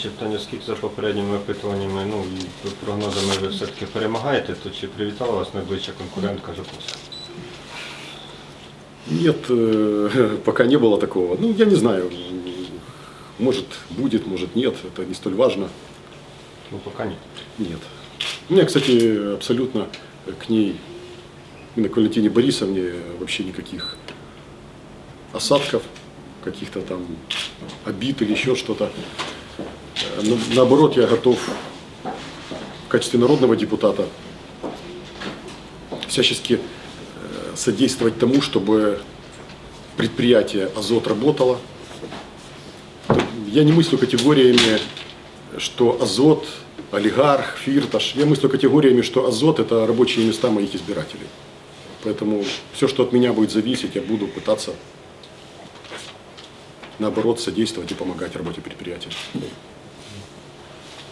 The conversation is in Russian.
ще питання, оскільки за попередніми опитуваннями, ну і прогнозами ви все-таки перемагаєте, то чи привітала вас найближча конкурентка Жокуса? Нет, э, пока не было такого. Ну, я не знаю. Может, будет, может, нет. Это не столь важно. Ну, поки ні. Нет. У меня, кстати, абсолютно к ней, именно к Валентине Борисовне, вообще никаких осадков, каких-то там обид или еще что-то. На- Наоборот, я готов в качестве народного депутата всячески э, содействовать тому, чтобы предприятие «Азот» работало. Я не мыслю категориями, что «Азот», олигарх, фирташ. Я мыслю категориями, что «Азот» – это рабочие места моих избирателей. Поэтому все, что от меня будет зависеть, я буду пытаться, наоборот, содействовать и помогать работе предприятия.